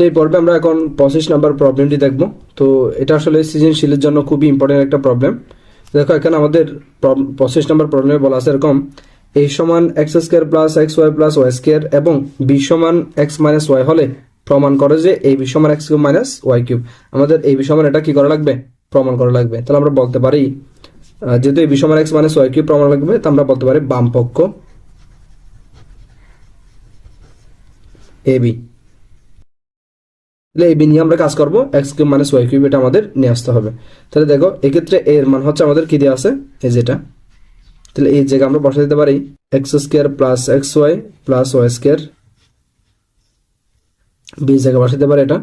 তো এই পর্বে আমরা এখন পঁচিশ নাম্বার প্রবলেমটি দেখব। তো এটা আসলে সৃজনশীলের জন্য খুবই ইম্পর্টেন্ট একটা প্রবলেম দেখো, এখানে আমাদের পঁচিশ নাম্বার প্রবলেমে বলা আছে এরকম এই সমান X square plus X Y plus Y square এবং বি সমান এক্স মাইনাস ওয়াই হলে প্রমাণ করে যে এই বি সমান X cube minus Y cube আমাদের এই বি সমান এটা কি করা লাগবে? প্রমাণ করা লাগবে। তাহলে আমরা বলতে পারি যেহেতু এই বি সমান এক্স মাইনাস ওয়াই কিউব প্রমাণ লাগবে, তো আমরা বলতে পারি বাম পক্ষ এ বি তাহলে এই বি নিয়ে আমরা কাজ করব। X cube minus Y cube এটা আমাদের নিয়ে আসতে হবে। তাহলে দেখো, এক্ষেত্রে এর মান হচ্ছে আমাদের কি দেওয়া আছে? এই যেটা। তাহলে এই জায়গায় আমরা বসা দিতে পারি X square plus X Y plus Y square B জায়গায় বসাতে পারি এটা।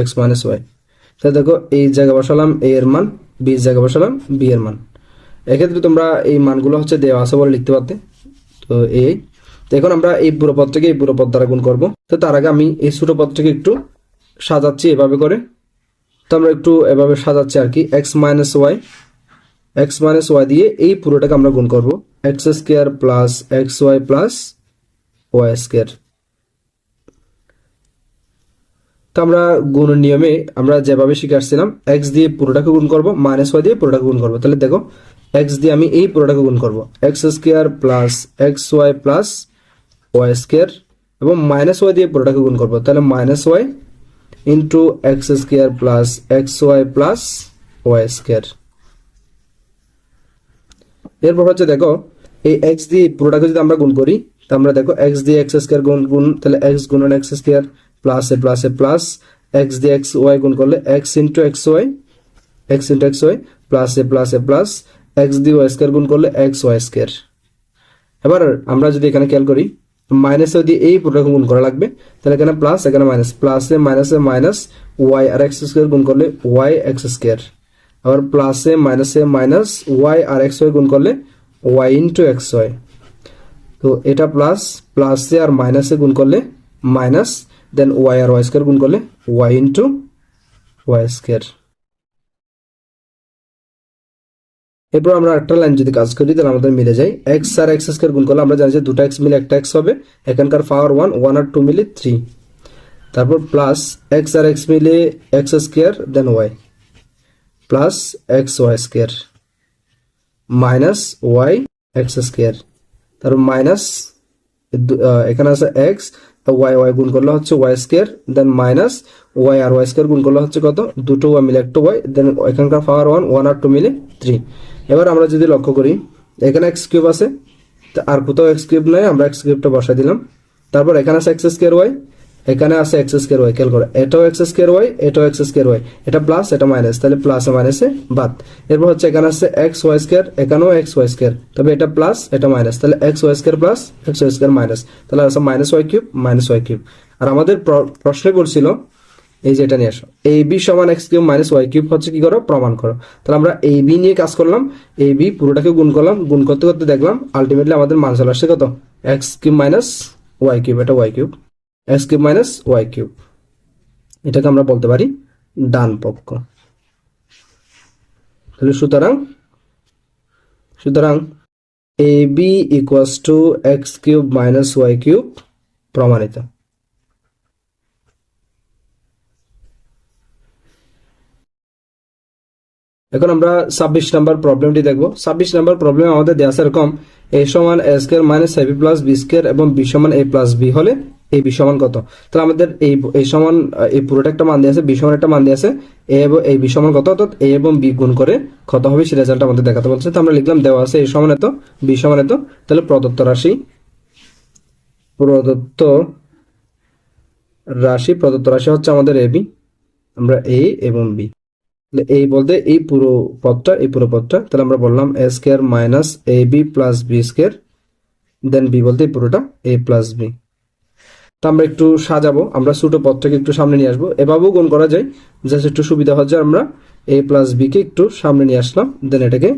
এক্স মাইনাস ওয়াই তাহলে দেখো, এই জায়গায় বসালাম এ এর মান বি জায়গায় বসালাম বি এর মান। এক্ষেত্রে তোমরা এই মানগুলো হচ্ছে দেওয়া আছে বলে লিখতে পারতে। তো এই তো এখন আমরা এই পুরো পদটাকে এই পুরো পদ দ্বারা গুণ করব। তো তার আগে আমি এই ছোট পদটাকে একটু সাজাচ্ছি এভাবে করে। তো আমরা একটু এভাবে সাজাচ্ছি আর কি X minus Y X minus Y দিয়ে এই পুরোটাকে আমরা গুণ করব। X square plus X Y plus Y square তো আমরা গুণের নিয়মে আমরা যেভাবে শিখে আসছিলাম এক্স দিয়ে পুরোটাকে গুণ করব মাইনাস ওয়াই দিয়ে পুরোটাকে গুণ করব। তাহলে দেখো এক্স দিয়ে আমি এই পুরোটাকে গুণ করব। X square plus X Y plus Y square এবং মাইনাস ওয়াই দিয়ে পুরোটাকে গুণ করব। তাহলে minus Y into X square plus X Y plus Y square এরপর হচ্ছে দেখো, এই এক্স দিয়ে পুরোটাকে যদি আমরা গুণ করি আমরা দেখো এক্স দিয়ে এক্স স্কোয়ার গুণ গুণ, তাহলে এক্স গুণন X square plus A plus A plus X দিয়ে এক্স ওয়াই গুণ করলে X into X Y X into X Y plus A plus A plus X দিয়ে ওয়াই স্কোয়ার গুণ করলে এক্স ওয়াই স্কোয়ার এবার আমরা যদি এখানে খেয়াল করি মাইনাস দিয়ে এই পুরোটাকে গুণ করা লাগবে। তাহলে এখানে প্লাস এখানে মাইনাস প্লাসে মাইনাসে মাইনাস ওয়াই আর এক্স স্কোয়ার গুণ করলে ওয়াই এক্স স্কোয়ার আবার প্লাসে মাইনাসে মাইনাস ওয়াই আর এক্স ওয়াই গুণ করলে ওয়াই ইন্টু এক্স ওয়াই তো এটা প্লাস প্লাসে আর মাইনাসে গুণ করলে মাইনাস দেন ওয়াই আর ওয়াই স্কোয়ার গুণ করলে ওয়াই ইন্টু ওয়াই স্কোয়ার এরপর আমরা একটা লাইন যদি কাজ করি, তাহলে আমাদের মিলে যায় এক্স আর এক্স স্কোয়ার গুণ করলে আমরা জানি যে দুটো এক্স মিলে একটা এক্স হবে। এখানকার পাওয়ার ওয়ান ওয়ান আর টু মিলে থ্রি তারপর প্লাস এক্স আর এক্স মিলে X square then Y plus X Y square minus Y X square তারপর মাইনাস এখানে আছে এক্স ওয়াই ওয়াই গুণ করলে হচ্ছে Y square then minus Y আর ওয়াই স্কোয়ার গুণ করলে হচ্ছে কত? দুটো ওয়াই মিলে একটা ওয়াই দেন এখানকার পাওয়ার ওয়ান ওয়ান আর টু মিলে থ্রি এবার আমরা যদি লক্ষ্য করি, এখানে এক্স কিউব আছে আর কোথাও এক্স কিউব নয় আমরা এক্স কিউবটা বসাই দিলাম। তারপর এখানে আছে এক্স স্কোয়ার ওয়াই এখানে আছে এক্স স্কোয়ার ওয়াই খেয়াল করো, এটাও এক্স স্কোয়ার ওয়াই এটাও এক্স স্কোয়ার ওয়াই এটা প্লাস এটা মাইনাস তাহলে প্লাস মাইনাসে বাদ। এরপর হচ্ছে এখানে আছে এক্স ওয়াই স্কোয়ার এখানেও এক্স ওয়াই স্কোয়ার তবে এটা প্লাস এটা মাইনাস তাহলে x y square plus x y square minus তাহলে আছে minus y cube minus y cube আর আমাদের প্র- প্রশ্নে বলছিল এই যে এটা নিয়ে আসো। এই বি সমান x cube minus y cube হচ্ছে কি করো? প্রমাণ করো। তাহলে আমরা এই বি নিয়ে কাজ করলাম। এই বি পুরোটাকে গুণ করলাম। গুণ করতে করতে দেখলাম আলটিমেটলি আমাদের মান চলে আসছে কত? X cube minus y cube. এটা y cube. X cube minus y cube. এটাকে আমরা বলতে পারি ডান পক্ষ। তাহলে সুতরাং সুতরাং a b equals to x cube minus y cube প্রমাণিত। এখন আমরা ছাব্বিশ নাম্বার প্রবলেমটি দেখব। ছাব্বিশ নাম্বার প্রবলেম আমাদের দেওয়া আছে এরকম এ সমান a square minus a b plus b square এবং বি সমান এ প্লাস বি হলে এই বি সমান কত? তাহলে আমাদের এই এই সমান, এই পুরোটা একটা মান দিয়ে আছে বি সমান একটা মান দিয়ে আছে এ এবং এই বি সমান কত? অর্থাৎ এ এবং বি গুণ করে কত হবে সেই রেজাল্ট আমাদের দেখাতে বলছে। তো আমরা লিখলাম দেওয়া আছে এ সমান এত বি সমান এত। তাহলে প্রদত্ত রাশি প্রদত্ত রাশি প্রদত্ত রাশি হচ্ছে আমাদের এ বি আমরা এ এবং বি এই বলতে এই পুরো পদটা, এই পুরো পদটা, তাহলে আমরা বললাম a square minus a b plus b square then b বলতে এই পুরোটা এ প্লাস বি তো আমরা একটু সাজাবো, আমরা ছোট পদটাকে একটু সামনে নিয়ে আসব। এভাবেও গুণ করা যায় জাস্ট একটু সুবিধা হচ্ছে আমরা এ প্লাস বি কে একটু সামনে নিয়ে আসলাম দেন এটাকে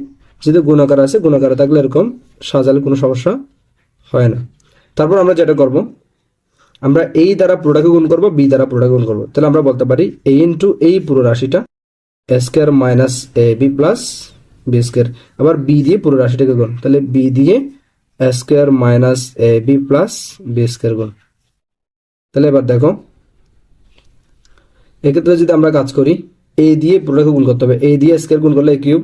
যদি গুণাকার আছে, গুণাকারে থাকলে এরকম সাজালে কোনো সমস্যা হয় না। তারপর আমরা যেটা করব, আমরা এই দ্বারা পুরোটাকে গুণ করব বি দ্বারা পুরোটাকে গুণ করব। তাহলে আমরা বলতে পারি এ ইন্টু এই পুরো রাশিটা square minus a b plus b square আবার বি দিয়ে পুরো রাশিটাকে গুণ। তাহলে বি দিয়ে square minus a b plus b square গুণ। তাহলে এবার দেখো, এক্ষেত্রে যদি আমরা কাজ করি এ দিয়ে পুরোটাকে গুণ করতে হবে। এ দিয়ে স্কোয়ার গুণ করলে a cube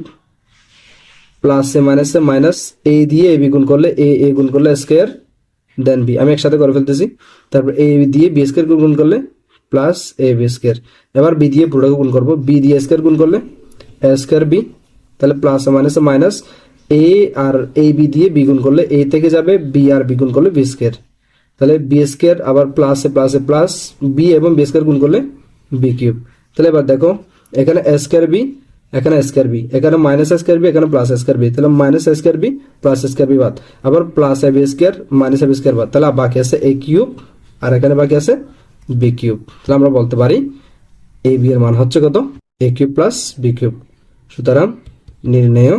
plus a minus a minus a দিয়ে এ বি গুণ করলে এ এ গুণ করলে স্কোয়ার দেন বি আমি একসাথে করে ফেলতেছি। তারপর এ দিয়ে বি স্কোয়ার গুণ করলে প্লাস এ বি স্কোয়ার এবার বি দিয়ে পুরোটাকে গুণ করব। বি দিয়ে স্কোয়ার গুণ করলে এ স্কোয়ার বি তাহলে প্লাস মাইনাস মাইনাস এ আর এ বি দিয়ে বি গুণ করলে এ থেকে যাবে বি আর বি গুণ করলে বি স্কোয়ার তাহলে বি স্কোয়ার আবার plus a plus a plus b এবং বি স্কোয়ার গুণ করলে বি কিউব তাহলে এবার দেখো, এখানে স্কোয়ার বি এখানে স্কোয়ার বি এখানে মাইনাস স্কোয়ার বি এখানে প্লাস স্কোয়ার বি তাহলে minus square b plus square b বাদ। আবার plus a b square minus a b square বাদ। তাহলে বাকি আছে এ কিউব আর এখানে বাকি আছে বি কিউব তাহলে আমরা বলতে পারি এ বি এর মান হচ্ছে কত? A cube plus b cube সুতরাং নির্ণয়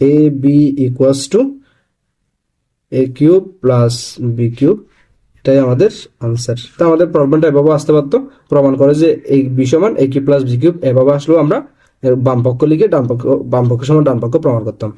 a b equals to a cube plus b cube এটাই আমাদের আনসার তো আমাদের প্রবলেমটা এভাবে আসতে পারতো। প্রমাণ করে যে এই বি সমান a cube plus b cube এভাবে আসলেও আমরা এর বাম পক্ষ লিখে ডান পক্ষ, বাম পক্ষ সমান ডান পক্ষ প্রমাণ করতাম।